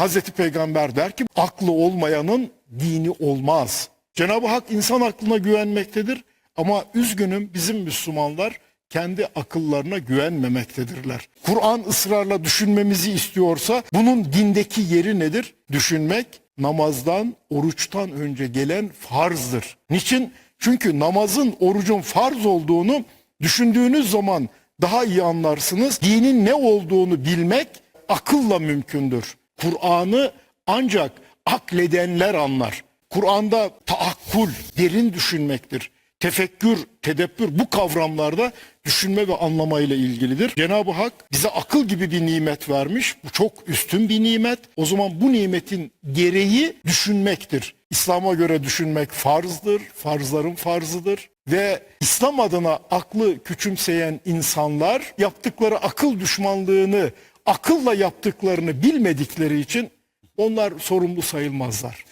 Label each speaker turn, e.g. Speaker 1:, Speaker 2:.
Speaker 1: Hazreti Peygamber der ki aklı olmayanın dini olmaz. Cenab-ı Hak insan aklına güvenmektedir ama üzgünüm bizim Müslümanlar kendi akıllarına güvenmemektedirler. Kur'an ısrarla düşünmemizi istiyorsa bunun dindeki yeri nedir? Düşünmek namazdan, oruçtan önce gelen farzdır. Niçin? Çünkü namazın, orucun farz olduğunu düşündüğünüz zaman daha iyi anlarsınız. Dinin ne olduğunu bilmek akılla mümkündür. Kur'an'ı ancak akledenler anlar. Kur'an'da taakkul, derin düşünmektir. Tefekkür, tedebbür bu kavramlarda düşünme ve anlamayla ilgilidir. Cenab-ı Hak bize akıl gibi bir nimet vermiş. Bu çok üstün bir nimet. O zaman bu nimetin gereği düşünmektir. İslam'a göre düşünmek farzdır, farzların farzıdır ve İslam adına aklı küçümseyen insanlar yaptıkları akıl düşmanlığını akılla yaptıklarını bilmedikleri için onlar sorumlu sayılmazlar.